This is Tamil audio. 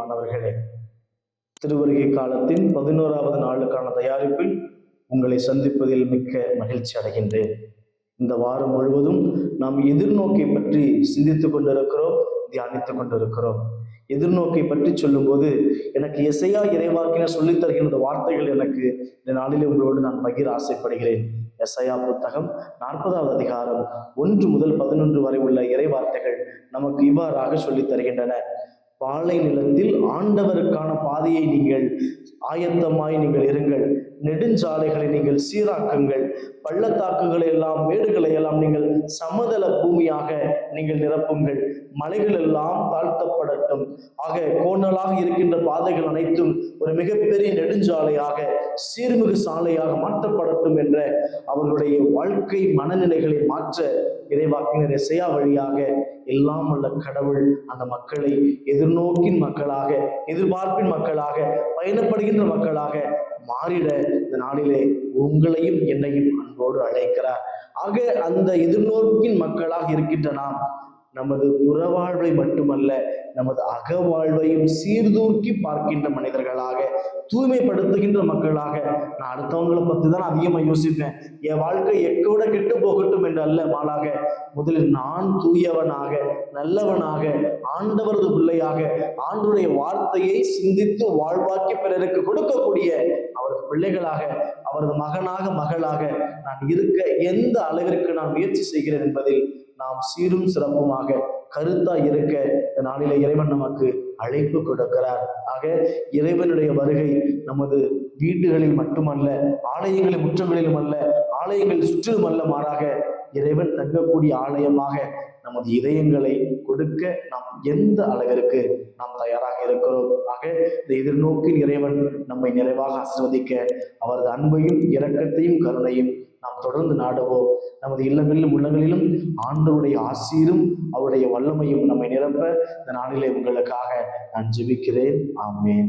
பிரியமானவர்களே திருவருகை காலத்தின் பதினோராவது நாளுக்கான தயாரிப்பில் உங்களை சந்திப்பதில் மிக்க மகிழ்ச்சி அடைகின்றேன். இந்த வாரம் முழுவதும் நாம் எதிர்நோக்கை பற்றி சிந்தித்துக் கொண்டிருக்கிறோம் தியானித்துக் கொண்டிருக்கிறோம். எதிர்நோக்கை பற்றி சொல்லும்போது எனக்கு எசையா இறைவாக்கினர் சொல்லித் தருகின்ற வார்த்தைகள் எனக்கு இந்த நாளிலே உங்களோடு நான் பகிர ஆசைப்படுகிறேன். எசையா புத்தகம் நாற்பதாவது அதிகாரம் ஒன்று முதல் பதினொன்று வரை உள்ள இறைவார்த்தைகள் நமக்கு இவ்வாறாக சொல்லித் தருகின்றன. பாலை நிலத்தில் ஆண்டவருக்கான பாதையை நீங்கள் ஆயத்தமாய் நீங்கள் இருங்கள். நெடுஞ்சாலைகளை நீங்கள் சீராக்குங்கள். பள்ளத்தாக்குகளை எல்லாம் மேடுகளை எல்லாம் நீங்கள் சமதள பூமியாக நீங்கள் நிரப்புங்கள். மலைகள் எல்லாம் தாழ்த்தப்படட்டும். ஆக கோணலாக இருக்கின்ற பாதைகள் அனைத்தும் ஒரு மிகப்பெரிய நெடுஞ்சாலையாக சீர்மிகு சாலையாக மாற்றப்படட்டும் என்ற அவர்களுடைய வாழ்க்கை மனநிலைகளை மாற்ற இறைவாக்கினர் இசையா வழியாக எல்லாம் உள்ள கடவுள் அந்த மக்களை எதிர்நோக்கின் மக்களாக எதிர்பார்ப்பின் மக்களாக பயணப்படுகின்ற மக்களாக மாறிட இந்த நாளிலே உங்களையும் என்னையும் அன்போடு அழைக்கிறார். ஆக அந்த எதிர்நோக்கின் மக்களாக இருக்கின்ற நாம் நமது புறவாழ்வை மட்டுமல்ல நமது அகவாழ்வையும் சீர்தூக்கி பார்க்கின்ற மனிதர்களாக தூய்மைப்படுத்துகின்ற மக்களாக. நான் அடுத்தவங்களை பற்றி தான் அதிகமாக யோசிப்பேன். என் வாழ்க்கை எக்கோட கெட்டு போகட்டும் என்று அல்ல மாலாக. முதலில் நான் தூயவனாக நல்லவனாக ஆண்டவரது பிள்ளையாக ஆண்டுடைய வார்த்தையை சிந்தித்து வாழ்வாக்கி பிறருக்கு கொடுக்கக்கூடிய அவரது பிள்ளைகளாக அவரது மகனாக மகளாக நான் இருக்க எந்த அளவிற்கு நான் முயற்சி செய்கிறேன் என்பதில் நாம் சீரும் சிறப்புமாக கருத்தா இருக்க இந்த நாளில இறைவன் நமக்கு அழைப்பு கொடுக்கிறார். ஆக இறைவனுடைய வருகை நமது வீடுகளில் மட்டுமல்ல ஆலயங்களின் முற்றங்களிலும் அல்ல ஆலயங்கள் சுற்றிலும் அல்ல மாறாக இறைவன் தங்கக்கூடிய ஆலயமாக நமது இதயங்களை கொடுக்க நாம் எந்த அளவிற்கு நாம் தயாராக இருக்கிறோம். ஆக இந்த எதிர்நோக்கின் இறைவன் நம்மை நிறைவாக ஆசிர்வதிக்க அவரது அன்பையும் இரக்கத்தையும் கருணையும் நாம் தொடர்ந்து நாடுவோம். நமது இல்லங்களிலும் உள்ளங்களிலும் ஆண்டவருடைய ஆசீரும் அவருடைய வல்லமையும் நம்மை நிரப்ப இந்த நாளிலே உங்களுக்காக நான் ஜெபிக்கிறேன். ஆமேன்.